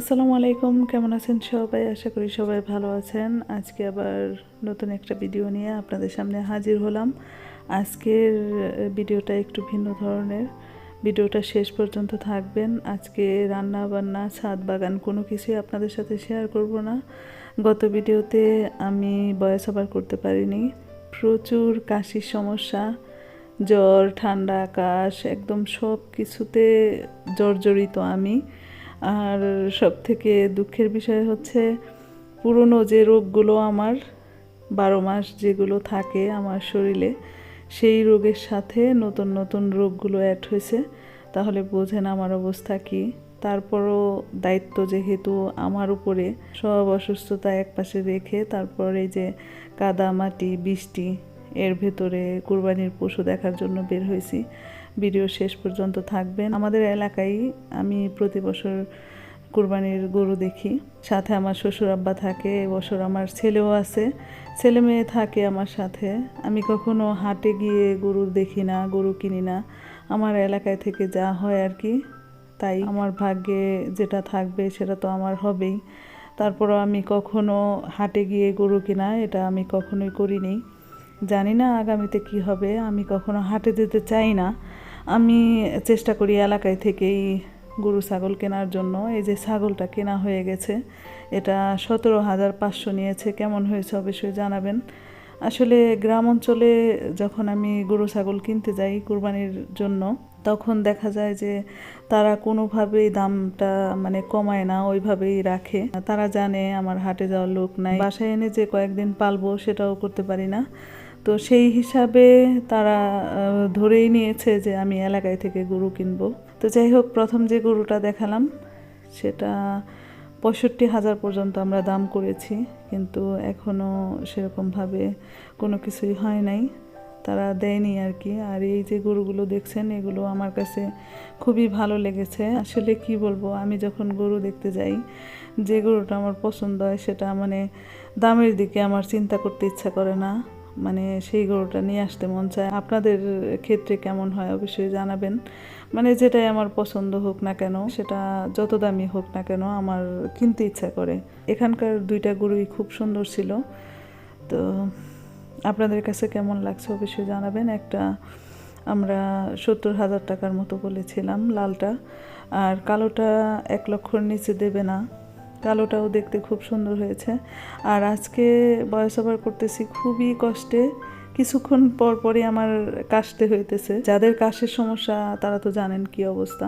আসসালামু আলাইকুম, কেমন আছেন সবাই? আশা করি সবাই ভালো আছেন। আজকে আবার নতুন একটা ভিডিও নিয়ে আপনাদের সামনে হাজির হলাম। আজকের ভিডিওটা একটু ভিন্ন ধরনের। ভিডিওটা শেষ পর্যন্ত থাকবেন। আজকে রান্না বান্না ছাদ বাগান কোনো কিছুই আপনাদের সাথে শেয়ার করব না। গত ভিডিওতে আমি বয়স আবার করতে পারিনি। প্রচুর কাশির সমস্যা, জ্বর, ঠান্ডা আকাশ একদম সব কিছুতে জর্জরিত আমি। আর সব থেকে দুঃখের বিষয় হচ্ছে পুরনো যে রোগগুলো আমার, বারো মাস যেগুলো থাকে আমার শরীরে, সেই রোগের সাথে নতুন নতুন রোগগুলো অ্যাড হয়েছে। তাহলে বোঝেন আমার অবস্থা কি। তারপরও দায়িত্ব যেহেতু আমার উপরে, সব অসুস্থতা একপাশে রেখে তারপর এই যে কাদা মাটি বৃষ্টি, এর ভেতরে কুরবানির পশু দেখার জন্য বের হয়েছি। ভিডিও শেষ পর্যন্ত থাকবেন। আমাদের এলাকায় আমি প্রতি বছর কুরবানির গরু দেখি। সাথে আমার শ্বশুর আব্বা থাকে এবছর আমার ছেলেও আছে। ছেলে মেয়ে থাকে আমার সাথে। আমি কখনো হাটে গিয়ে গরু দেখি না, গরু কিনি না। আমার এলাকায় থেকে যা হয় আর কি, তাই আমার ভাগ্যে যেটা থাকবে সেটা তো আমার হবেই। তারপরও আমি কখনো হাটে গিয়ে গরু কিনা, এটা আমি কখনোই করিনি। জানি না আগামীতে কি হবে, আমি কখনো হাটে যেতে চাই না। আমি চেষ্টা করি এলাকায় থেকেই গরু ছাগল কেনার জন্য। এই যে ছাগলটা কেনা হয়ে গেছে, এটা সতেরো হাজার পাঁচশো নিয়েছে, কেমন হয়েছে অবশ্যই জানাবেন। আসলে গ্রাম অঞ্চলে যখন আমি গরু ছাগল কিনতে যাই কুরবানির জন্য, তখন দেখা যায় যে তারা কোনোভাবেই দামটা মানে কমায় না, ওইভাবেই রাখে। তারা জানে আমার হাটে যাওয়ার লোক নাই, বাসায় এনে যে কয়েকদিন পালবো সেটাও করতে পারি না। তো সেই হিসাবে তারা ধরেই নিয়েছে যে আমি এলাকায় থেকে গরু কিনবো। তো যাই হোক, প্রথম যে গরুটা দেখালাম, সেটা পঁয়ষট্টি হাজার পর্যন্ত আমরা দাম করেছি, কিন্তু এখনও সেরকমভাবে কোনো কিছুই হয় নাই। তারা দেয়নি আর কি। আর এই যে গরুগুলো দেখছেন, এগুলো আমার কাছে খুবই ভালো লেগেছে। আসলে কি বলব, আমি যখন গরু দেখতে যাই, যে গরুটা আমার পছন্দ হয়, সেটা মানে দামের দিকে আমার চিন্তা করতে ইচ্ছা করে না। মানে সেই গরুটা নিয়ে আসতে মন চায়। আপনাদের ক্ষেত্রে কেমন হয় অবশ্যই জানাবেন। মানে যেটাই আমার পছন্দ হোক না কেন, সেটা যত দামি হোক না কেন আমার কিনতে ইচ্ছা করে। এখানকার দুইটা গরুই খুব সুন্দর ছিল। তো আপনাদের কাছে কেমন লাগছে অবশ্যই জানাবেন। একটা আমরা সত্তর হাজার টাকার মতো বলেছিলাম লালটা। আর কালোটা এক লক্ষর নিচে দেবে না। কালোটাও দেখতে খুব সুন্দর হয়েছে। আর আজকে বয়স ওভার করতেছি খুবই কষ্টে। কিছুক্ষণ পর পরই আমার কাশতে হইতেছে। যাদের কাশের সমস্যা, তারা তো জানেন কি অবস্থা।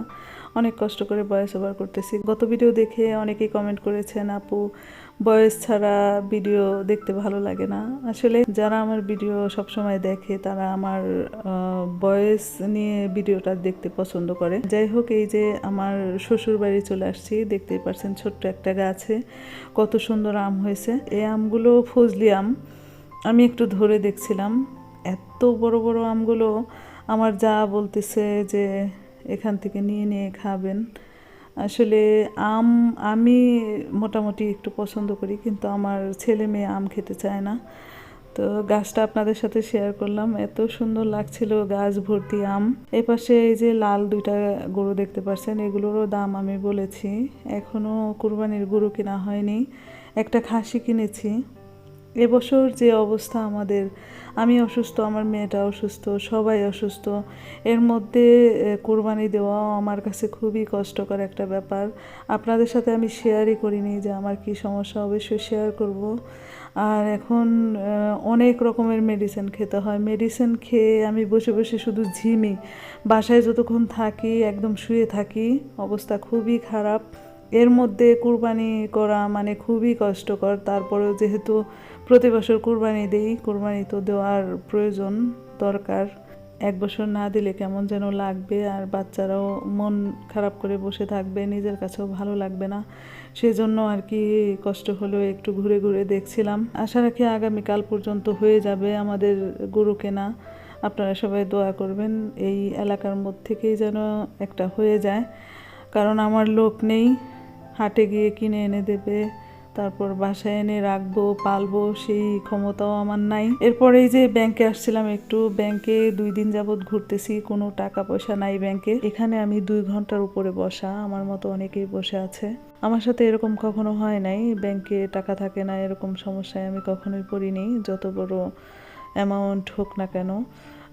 অনেক কষ্ট করে বয়স ওভার করতেছি। গত ভিডিও দেখে অনেকেই কমেন্ট করেছেন, আপু, বয়স ছাড়া ভিডিও দেখতে ভালো লাগে না। আসলে যারা আমার ভিডিও সবসময় দেখে, তারা আমার বয়স নিয়ে ভিডিওটা দেখতে পছন্দ করে। যাই হোক, এই যে আমার শ্বশুর বাড়ি চলে আসছি। দেখতেই পারছেন ছোট্ট একটা গাছে কত সুন্দর আম হয়েছে। এই আমগুলো ফজলি আম। আমি একটু ধরে দেখছিলাম, এত বড় বড় আমগুলো আমার যা বলতেছে যে এখান থেকে নিয়ে নিয়ে খাবেন। আসলে আম আমি মোটামুটি একটু পছন্দ করি, কিন্তু আমার ছেলে মেয়ে আম খেতে চায় না। তো গাছটা আপনাদের সাথে শেয়ার করলাম, এত সুন্দর লাগছিল গাছ ভর্তি আম। এই পাশে এই যে লাল দুইটা গরু দেখতে পাচ্ছেন এগুলোরও দাম আমি বলেছি। এখনও কুরবানির গরু কেনা হয়নি, একটা খাসি কিনেছি। এবছর যে অবস্থা আমাদের, আমি অসুস্থ, আমার মেয়েটা অসুস্থ, সবাই অসুস্থ, এর মধ্যে কোরবানি দেওয়াও আমার কাছে খুবই কষ্টকর একটা ব্যাপার। আপনাদের সাথে আমি শেয়ারই করিনি যে আমার কি সমস্যা, অবশ্যই শেয়ার করব। আর এখন অনেক রকমের মেডিসিন খেতে হয়। মেডিসিন খেয়ে আমি বসে বসে শুধু ঝিমি। বাসায় যতক্ষণ থাকি, একদম শুয়ে থাকি, অবস্থা খুবই খারাপ। এর মধ্যে কুরবানি করা মানে খুবই কষ্টকর। তারপরেও যেহেতু প্রতি বছর কুরবানি দেই, কুরবানি তো দেওয়ার প্রয়োজন, দরকার। এক বছর না দিলে কেমন যেন লাগবে, আর বাচ্চারাও মন খারাপ করে বসে থাকবে, নিজের কাছেও ভালো লাগবে না। সেজন্য আর কি কষ্ট হলেও একটু ঘুরে ঘুরে দেখছিলাম। আশা রাখি আগামীকাল পর্যন্ত হয়ে যাবে আমাদের গরু কেনা। আপনারা সবাই দোয়া করবেন, এই এলাকার মধ্যে থেকেই যেন একটা হয়ে যায়। কারণ আমার লোক নেই, হাটে গিয়ে কিনে এনে দেবে। তারপর বাসায় এনে রাখব, পালবো, সেই ক্ষমতাও আমার নাই। এরপরে এই যে ব্যাংকে আসছিলাম, একটু ব্যাংকে দুই দিন যাবত ঘুরতেছি, কোনো টাকা পয়সা নাই ব্যাংকে। এখানে আমি দুই ঘণ্টার উপরে বসা, আমার মতো অনেকেই বসে আছে। আমার সাথে এরকম কখনো হয় নাই, ব্যাংকে টাকা থাকে না, এরকম সমস্যায় আমি কখনোই পড়িনি। যত বড় অ্যামাউন্ট হোক না কেন,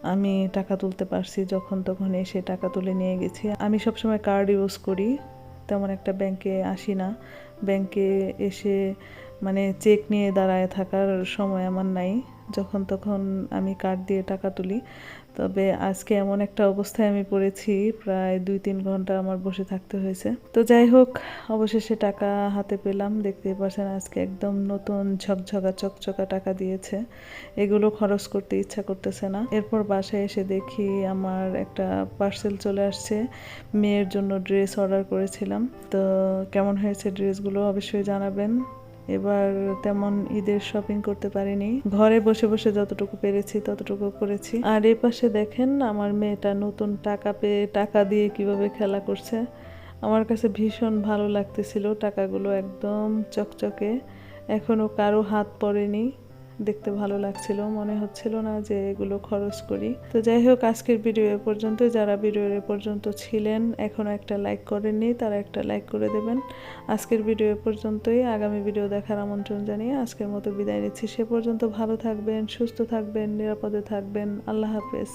আমি টাকা তুলতে পারছি, যখন তখন এসে টাকা তুলে নিয়ে গেছি। আমি সবসময় কার্ড ইউজ করি। তেমন একটা ব্যাংকে আসি না। ব্যাংকে এসে মানে চেক নিয়ে দাঁড়ায় থাকার সময় আমার নাই। যখন তখন আমি কার্ড দিয়ে টাকা তুলি। তবে আজকে এমন একটা অবস্থায় আমি পড়েছি, প্রায় দুই তিন ঘণ্টা আমার বসে থাকতে হয়েছে। তো যাই হোক, অবশেষে টাকা হাতে পেলাম। দেখতেই পাচ্ছেন আজকে একদম নতুন ঝকঝকা, চকচকা টাকা দিয়েছে। এগুলো খরচ করতে ইচ্ছা করতেছে না। এরপর বাসায় এসে দেখি আমার একটা পার্সেল চলে আসছে। মেয়ের জন্য ড্রেস অর্ডার করেছিলাম। তো কেমন হয়েছে ড্রেসগুলো অবশ্যই জানাবেন। এবার তেমন ঈদের শপিং করতে পারিনি। ঘরে বসে বসে যতটুকু পেরেছি, ততটুকু করেছি। আর এ পাশে দেখেন, আমার মেয়েটা নতুন টাকা পেয়ে টাকা দিয়ে কীভাবে খেলা করছে। আমার কাছে ভীষণ ভালো লাগতেছিল, টাকাগুলো একদম চকচকে। এখনও কারও হাত পড়েনি। দেখতে ভালো লাগছিল, মনে হচ্ছিল না যে এগুলো খরচ করি। তো যাই হোক, আজকের ভিডিও এ পর্যন্ত, যারা ভিডিও এ পর্যন্ত ছিলেন এখনও একটা লাইক করেননি, তারা একটা লাইক করে দেবেন। আজকের ভিডিও এ পর্যন্তই, আগামী ভিডিও দেখার আমন্ত্রণ জানিয়ে আজকের মতো বিদায় নিচ্ছি। সে পর্যন্ত ভালো থাকবেন, সুস্থ থাকবেন, নিরাপদে থাকবেন। আল্লাহ হাফেজ।